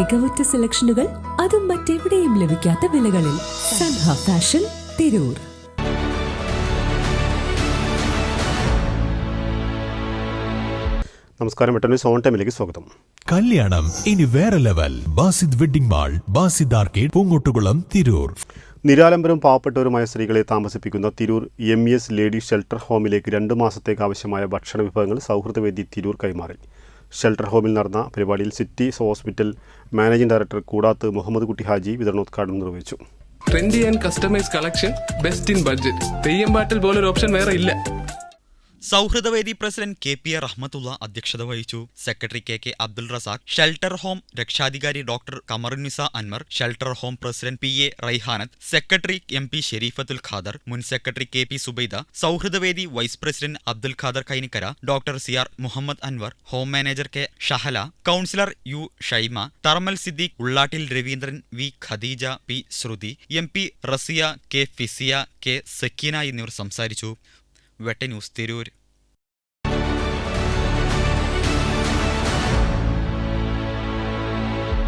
മികവുറ്റ സെലക്ഷനുകൾ അതും മറ്റെവിടെയും ലഭിക്കാത്ത വിലകളിൽ സൻഹ ഫാഷൻ തിരൂർ. നമസ്കാരം വെട്ടന്യൂർ സോൺ ടൈമിലേക്ക് സ്വാഗതം. കല്യാണം ഇനി വേറെ level. Basid wedding mall Basid arcade Poongottukulam Tirur. നിരാലംബരും പാവപ്പെട്ടവരുമായ സ്ത്രീകളെ താമസിപ്പിക്കുന്ന Tirur M S lady shelter ഹോമിലേക്ക് രണ്ട് മാസത്തേക്ക് ആവശ്യമായ ഭക്ഷണ വിഭവങ്ങൾ സൗഹൃദവേദി തിരൂർ കൈമാറി. ഷെൽട്ടർ ഹോമിൽ നടന്ന പരിപാടിയിൽ സിറ്റി ഹോസ്പിറ്റൽ മാനേജിംഗ് ഡയറക്ടർ കൂടാത്ത് മുഹമ്മദ് കുട്ടി ഹാജി വിതരണോദ്ഘാടനം നിർവഹിച്ചു. Trendy and customise collection best in budget. Theyyam പാട്ടിൽ പോലൊരു ഓപ്ഷൻ വേറെ ഇല്ല. സൗഹൃദവേദി president K P A Ahammadulla അധ്യക്ഷത വഹിച്ചു. Secretary K K Abdul Razak shelter home രക്ഷാധികാരി doctor Kamarunnisa Anwar shelter home president P A Raihanath secretary M P Sherifathul Khader മുൻ secretary K P Subaida സൗഹൃദവേദി vice president Abdul Khader Kainikkara doctor C R Muhammad Anwar home manager K Shahala counsellor U Shaima തർമൽ Siddique Ullattil Raveendran V Khadeeja P Sruthi M P Rasiya K Fisiya K Sakkeena എന്നിവർ സംസാരിച്ചു. വെട്ട news Tirur.